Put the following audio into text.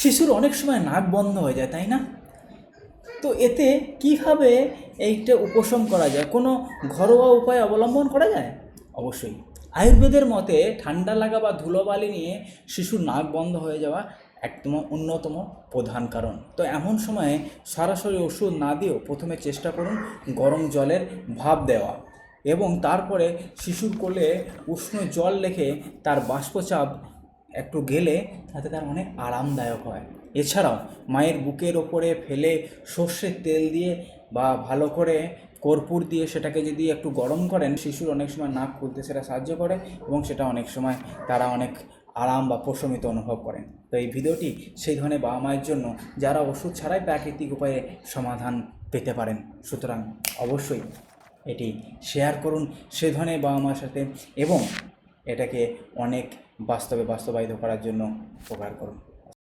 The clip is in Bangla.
শিশুর অনেক সময় নাক বন্ধ হয়ে যায়, তাই না? তো এতে কীভাবে এইটা উপশম করা যায়? কোনো ঘরোয়া উপায় অবলম্বন করা যায়? অবশ্যই। আয়ুর্বেদের মতে ঠান্ডা লাগা বা ধুলোবালি নিয়ে শিশুর নাক বন্ধ হয়ে যাওয়া একদম অন্যতম প্রধান কারণ। তো এমন সময়ে সরাসরি ওষুধ না দিয়েও প্রথমে চেষ্টা করুন গরম জলের ভাব দেওয়া এবং তারপরে শিশুর কোলে উষ্ণ জল রেখে তার বাষ্পচাপ একটু গেলে তাতে তার অনেক আরামদায়ক হয়। এছাড়াও মায়ের বুকের ওপরে ফেলে সর্ষের তেল দিয়ে বা ভালো করে কর্পূর দিয়ে সেটাকে যদি একটু গরম করেন, শিশুর অনেক সময় নাক খুলতে সেটা সাহায্য করে এবং সেটা অনেক সময় তারা অনেক আরাম বা প্রশমিত অনুভব করেন। তো এই ভিডিওটি সেই ধরনের বাবা মায়ের জন্য যারা ওষুধ ছাড়াই প্রাকৃতিক উপায়ে সমাধান পেতে পারেন, সুতরাং অবশ্যই এটি শেয়ার করুন সে ধরনের বাবা মার সাথে এবং এটাকে অনেক বাস্তবে বাস্তবায়িত করার জন্য উপকার করুন।